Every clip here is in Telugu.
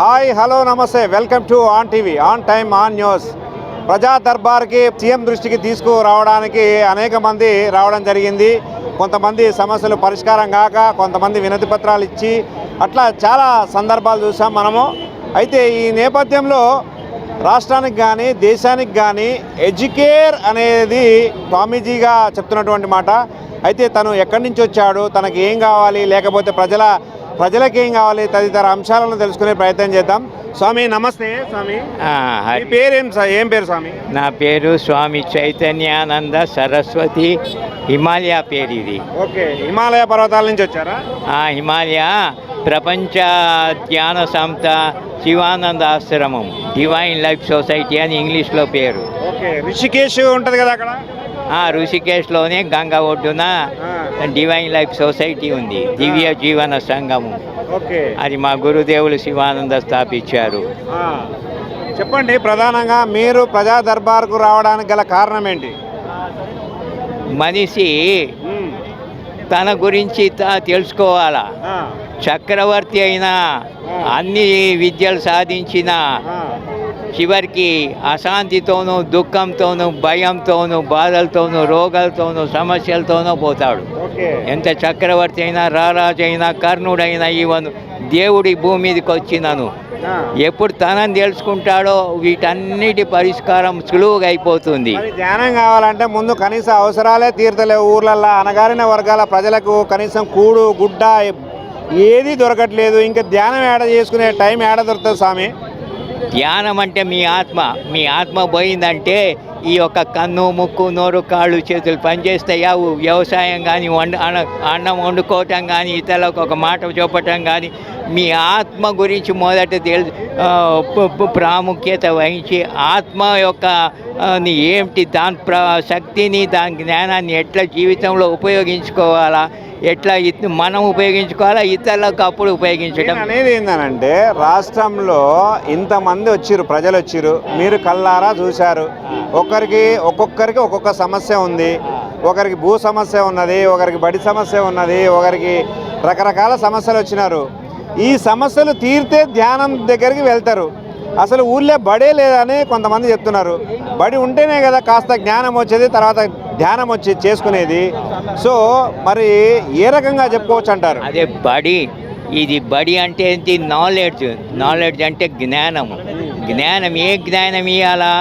హాయ్ హలో నమస్తే. Welcome to on TV on time on news. ప్రజా దర్బార్కి సీఎం దృష్టికి తీసుకురావడానికి అనేక మంది రావడం జరిగింది. కొంతమంది సమస్యలు పరిష్కారం కాక కొంతమంది వినతి పత్రాలు ఇచ్చి అట్లా చాలా సందర్భాలు చూసాం మనము. అయితే ఈ నేపథ్యంలో రాష్ట్రానికి కానీ దేశానికి కానీ ఎడ్యుకేర్ అనేది స్వామీజీగా చెప్తున్నటువంటి మాట. అయితే తను ఎక్కడి నుంచి వచ్చాడు తనకి ఏం కావాలి లేకపోతే ప్రజల ప్రజలకు ఏం కావాలి తదితర అంశాలను తెలుసుకునే ప్రయత్నం చేద్దాం. స్వామి నమస్తే. స్వామి ఆ, మీ పేరేం ఏం పేరు స్వామి? నా పేరు స్వామి చైతన్యానంద సరస్వతి హిమాలయ పేరు ఇది. ఓకే హిమాలయ పర్వతాల నుంచి వచ్చారా? ఆ హిమాలయ ప్రపంచ ధ్యాన సంస్థ శివానంద ఆశ్రమం డివైన్ లైఫ్ సొసైటీ అని ఇంగ్లీష్లో పేరు. ఓకే రిషికేశ్ ఉంటుంది కదా అక్కడ? ఆ ఋషికేశ్లోనే గంగా ఒడ్డున డివైన్ లైఫ్ సొసైటీ ఉంది. దివ్య జీవన సంఘము. అది మా గురుదేవులు శివానంద స్థాపించారు. చెప్పండి ప్రధానంగా మీరు ప్రజా దర్బార్కు రావడానికి గల కారణం ఏంటి? మనిషి తన గురించి తెలుసుకోవాలా. చక్రవర్తి అయినా అన్ని విద్యలు సాధించిన చివరికి అశాంతితోనూ దుఃఖంతోనూ భయంతోనూ బాధలతోనూ రోగాలతోనూ సమస్యలతోనూ పోతాడు. ఎంత చక్రవర్తి అయినా రారాజు అయినా కర్ణుడైనా ఈవన్ దేవుడి భూమి మీదకి వచ్చినను. ఎప్పుడు తనని తెలుసుకుంటాడో వీటన్నిటి పరిష్కారం సులువుగా అయిపోతుంది. ధ్యానం కావాలంటే ముందు కనీస అవసరాలే తీర్తలేవు ఊర్లల్లో. అనగారిన వర్గాల ప్రజలకు కనీసం కూడు గుడ్డ ఏది దొరకట్లేదు. ఇంకా ధ్యానం ఏడ చేసుకునే టైం ఏడ దొరుకుతుంది స్వామి? ధ్యానం అంటే మీ ఆత్మ. మీ ఆత్మ పోయిందంటే ఈ యొక్క కన్ను ముక్కు నోరు కాళ్ళు చేతులు పనిచేస్తాయా. వ్యవసాయం కానీ వండ అన్న- అన్నం వండుకోవటం కానీ ఇతరులకు ఒక మాట చూపటం కానీ మీ ఆత్మ గురించి మొదట తెలు ప్రాముఖ్యత వహించి ఆత్మ యొక్క ఏమిటి దాని ప్ర శక్తిని దాని జ్ఞానాన్ని ఎట్లా జీవితంలో ఉపయోగించుకోవాలా ఎట్లా మనం ఉపయోగించుకోవాలా ఇతరులకు అప్పుడు ఉపయోగించడం? అనేది ఏంటనంటే రాష్ట్రంలో ఇంతమంది వచ్చారు ప్రజలు వచ్చిర్రు మీరు కల్లారా చూశారు. ఒకరికి ఒక్కొక్కరికి ఒక్కొక్క సమస్య ఉంది. ఒకరికి భూ సమస్య ఉన్నది ఒకరికి బడి సమస్య ఉన్నది ఒకరికి రకరకాల సమస్యలు వచ్చినారు ఈ సమస్యలు తీరితే ధ్యానం దగ్గరికి వెళ్తారు. అసలు ఊళ్ళో బడే లేదని కొంతమంది చెప్తున్నారు. బడి ఉంటేనే కదా కాస్త జ్ఞానం వచ్చేది తర్వాత ధ్యానం వచ్చి చేసుకునేది. సో మరి ఏ రకంగా చెప్పుకోవచ్చు అంటారు? అదే బడి. ఇది బడి అంటే ఏంటి? నాలెడ్జ్ నాలెడ్జ్ అంటే జ్ఞానం జ్ఞానం ఏ జ్ఞానం ఇవ్వాలా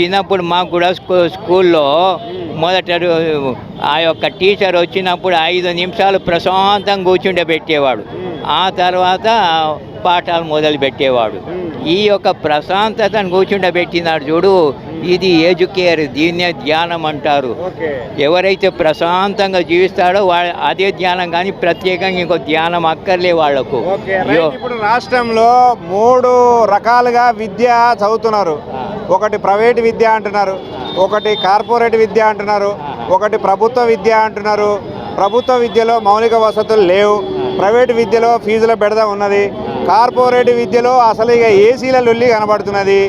చిన్నప్పుడు మాకు కూడా స్కూల్లో మొదట ఆ యొక్క టీచర్ వచ్చినప్పుడు ఐదు నిమిషాలు ప్రశాంతంగా కూర్చుండే పెట్టేవాడు. ఆ తర్వాత పాఠాలు మొదలు పెట్టేవాడు. ఈ యొక్క ప్రశాంతతను కూర్చుండే పెట్టినాడు చూడు ఇది ఎడ్యుకేర్ దీన్నే ధ్యానం అంటారు. ఎవరైతే ప్రశాంతంగా జీవిస్తాడో వాళ్ళ అదే ధ్యానం కానీ ప్రత్యేకంగా ఇంకో ధ్యానం అక్కర్లే వాళ్ళకు. ఇప్పుడు రాష్ట్రంలో మూడు రకాలుగా విద్య చదువుతున్నారు. ఒకటి ప్రైవేట్ విద్య అంటున్నారు. ఒకటి కార్పొరేట్ విద్య అంటున్నారు ఒకటి ప్రభుత్వ విద్య అంటున్నారు. ప్రభుత్వ విద్యలో మౌలిక వసతులు లేవు. ప్రైవేట్ విద్యలో ఫీజుల బెడద ఉన్నది. కార్పొరేట్ విద్యలో అసలు ఇక ఏసీల లొల్లి కనబడుతున్నది.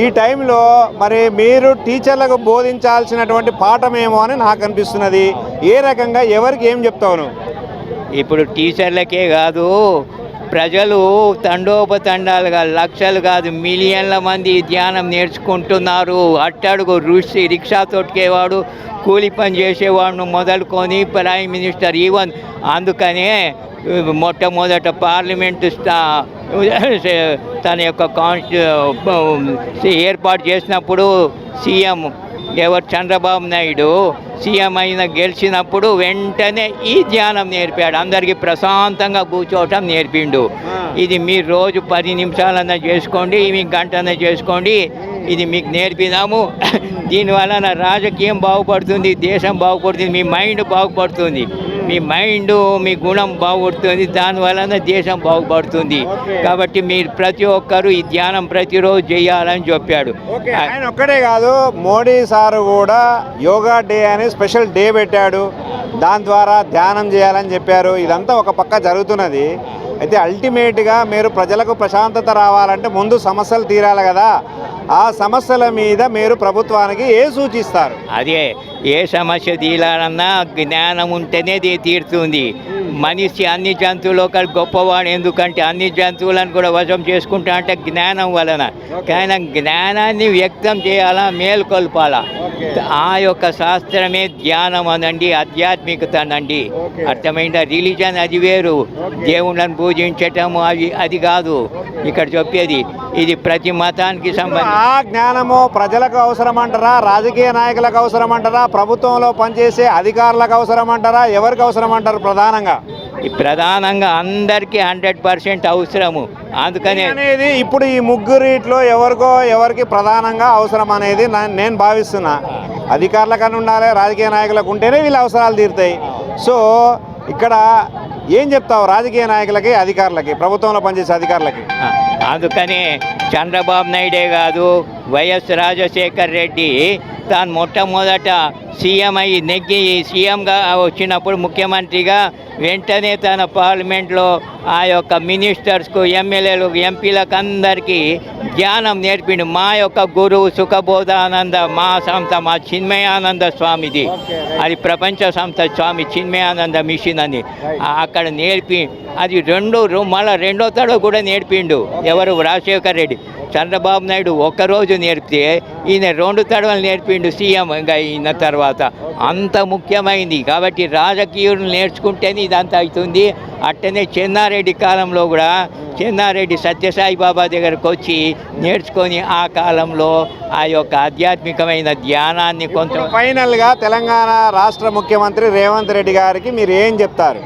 ఈ టైంలో మరి మీరు టీచర్లకు బోధించాల్సినటువంటి పాఠమేమో అని నాకు అనిపిస్తున్నది. ఏ రకంగా ఎవరికి ఏం చెప్తావు ఇప్పుడు టీచర్లకే కాదు ప్రజలు తండోపతండాలుగా లక్షలు కాదు మిలియన్ల మంది ధ్యానం నేర్చుకుంటున్నారు. అట్టడుగు ఋషి రిక్షా తొట్కేవాడు కూలి పని చేసేవాడు మొదలుకొని ప్రైమ్ మినిస్టర్ ఈవెన్ అందుకనే మొట్టమొదట పార్లమెంటు స్థా తన యొక్క కాన్స్టి ఏర్పాటు చేసినప్పుడు సీఎం ఎవరు చంద్రబాబు నాయుడు సీఎం అయిన గెలిచినప్పుడు వెంటనే ఈ ధ్యానం నేర్పాడు. అందరికీ ప్రశాంతంగా కూర్చోవటం నేర్పిండు. ఇది మీరు రోజు పది నిమిషాలన్నా చేసుకోండి మీకు గంటన్నా చేసుకోండి. ఇది మీకు నేర్పినాము. దీనివల్ల నా రాజకీయం బాగుపడుతుంది దేశం బాగుపడుతుంది మీ మైండ్ బాగుపడుతుంది. మీ మైండ్ మీ గుణం బాగుపడుతుంది. దానివలన దేశం బాగుపడుతుంది. కాబట్టి మీరు ప్రతి ఒక్కరూ ఈ ధ్యానం ప్రతిరోజు చేయాలని చెప్పాడు. ఆయన ఒక్కడే కాదు మోడీ సారు కూడా యోగా డే అని స్పెషల్ డే పెట్టాడు. దాని ద్వారా ధ్యానం చేయాలని చెప్పారు. ఇదంతా ఒక పక్క జరుగుతున్నది. అయితే అల్టిమేట్గా మీరు ప్రజలకు ప్రశాంతత రావాలంటే ముందు సమస్యలు తీరాలి కదా. ఆ సమస్యల మీద మీరు ప్రభుత్వానికి ఏ సూచిస్తారు? అదే ఏ సమస్య తీరాలన్నా జ్ఞానం ఉంటేనే తీరుతుంది. మనిషి అన్ని జంతువులు ఒక గొప్పవాడు ఎందుకంటే అన్ని జంతువులను కూడా వశం చేసుకుంటా అంటే జ్ఞానం వలన. కానీ జ్ఞానాన్ని వ్యక్తం చేయాలా మేల్కొల్పాలా? ఆ యొక్క శాస్త్రమే ధ్యానం అనండి ఆధ్యాత్మికత అనండి. అర్థమైందా? రిలీజన్ అది వేరు. దేవుళ్ళని పూజించటం అవి అది కాదు. ఇక్కడ చెప్పేది ఇది ప్రతి మతానికి సంబంధించి ఆ జ్ఞానము ప్రజలకు అవసరం అంటారా రాజకీయ నాయకులకు అవసరం అంటారా ప్రభుత్వంలో పనిచేసే అధికారులకు అవసరం అంటారా ఎవరికి అవసరం అంటారు ప్రధానంగా? ప్రధానంగా అందరికీ హండ్రెడ్ పర్సెంట్ అవసరము. అందుకనే అనేది ఇప్పుడు ఈ ముగ్గురిట్లో ఎవరికో ఎవరికి ప్రధానంగా అవసరం అనేది నేను భావిస్తున్నా. అధికారులకన్నా ఉండాలి రాజకీయ నాయకులకు ఉంటేనే వీళ్ళ అవసరాలు తీరుతాయి. సో ఇక్కడ ఏం చెప్తావు రాజకీయ నాయకులకి అధికారులకి ప్రభుత్వంలో పనిచేసే అధికారులకి? అందుకనే చంద్రబాబు నాయుడే కాదు వైఎస్ రాజశేఖర్ రెడ్డి తాను మొట్టమొదట సీఎం అయ్యి నెగ్గి సీఎంగా వచ్చినప్పుడు ముఖ్యమంత్రిగా వెంటనే తన పార్లమెంట్లో ఆ యొక్క మినిస్టర్స్కు ఎమ్మెల్యేలు ఎంపీలకు అందరికీ జ్ఞానం నేర్పిండు. మా యొక్క గురువు సుఖబోధానంద మా సంస్థ మా చిన్మయానంద స్వామిది. అది ప్రపంచ సంస్థ స్వామి చిన్మయానంద మిషన్ అని. అక్కడ నేర్పి అది రెండో రో- మళ్ళా రెండో తడవ కూడా నేర్పిండు. ఎవరు? రాజశేఖర్ రెడ్డి. చంద్రబాబు నాయుడు ఒక్కరోజు నేర్పితే ఈయన రెండు తడవలు నేర్పిండు సీఎం ఇంకా అయిన తర్వాత. అంత ముఖ్యమైంది. కాబట్టి రాజకీయులు నేర్చుకుంటేనే ఇదంతా అవుతుంది. అట్టనే చెన్నారెడ్డి కాలంలో కూడా చెన్నారెడ్డి సత్యసాయి బాబా దగ్గరకు వచ్చి నేర్చుకొని ఆ కాలంలో ఆ యొక్క ఆధ్యాత్మికమైన ధ్యానాన్ని కొంత ఫైనల్గా తెలంగాణ రాష్ట్ర ముఖ్యమంత్రి రేవంత్ రెడ్డి గారికి మీరు ఏం చెప్తారు?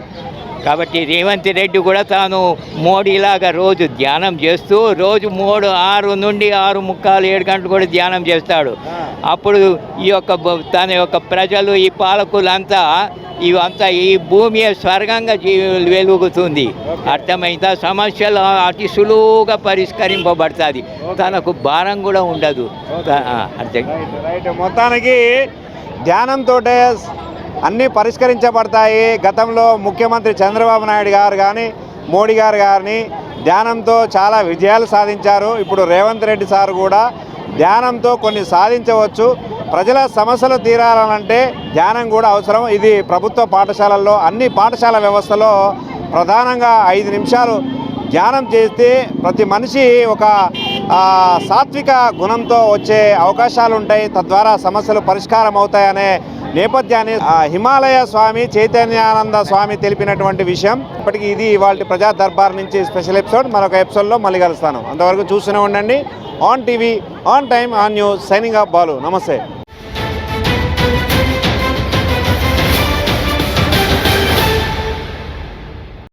కాబట్టి రేవంత్ రెడ్డి కూడా తాను మోడీలాగా రోజు ధ్యానం చేస్తూ రోజు మూడు ఆరు నుండి ఆరు ముక్కాలు ఏడు గంటలు కూడా ధ్యానం చేస్తాడు. అప్పుడు ఈ యొక్క తన యొక్క ప్రజలు ఈ పాలకులంతా ఇవంతా ఈ భూమి స్వర్గంగా వెలుగుతుంది. అర్థమైందా? సమస్యలు అతి సులువుగా పరిష్కరింపబడుతుంది. తనకు భారం కూడా ఉండదు. అర్థం. మొత్తానికి ధ్యానంతో అన్నీ పరిష్కరించబడతాయి. గతంలో ముఖ్యమంత్రి చంద్రబాబు నాయుడు గారు కానీ మోడీ గారు కానీ ధ్యానంతో చాలా విజయాలు సాధించారు. ఇప్పుడు రేవంత్ రెడ్డి సార్ కూడా ధ్యానంతో కొన్ని సాధించవచ్చు. ప్రజల సమస్యలు తీరాలంటే ధ్యానం కూడా అవసరం. ఇది ప్రభుత్వ పాఠశాలల్లో అన్ని పాఠశాల వ్యవస్థలో ప్రధానంగా ఐదు నిమిషాలు ధ్యానం చేస్తే ప్రతి మనిషి ఒక సాత్విక గుణంతో వచ్చే అవకాశాలు ఉంటాయి తద్వారా సమస్యలు పరిష్కారం అవుతాయనే నేపథ్యాన్ని హిమాలయ స్వామి చైతన్యానంద స్వామి తెలిపినటువంటి విషయం. ఇప్పటికీ ఇది ఇవాళ ప్రజా దర్బార్ నుంచి స్పెషల్ ఎపిసోడ్. మరొక ఎపిసోడ్లో మళ్ళీ కలుస్తాను. అంతవరకు చూస్తూనే ఉండండి. On TV on time on news. Signing off Balu. నమస్తే.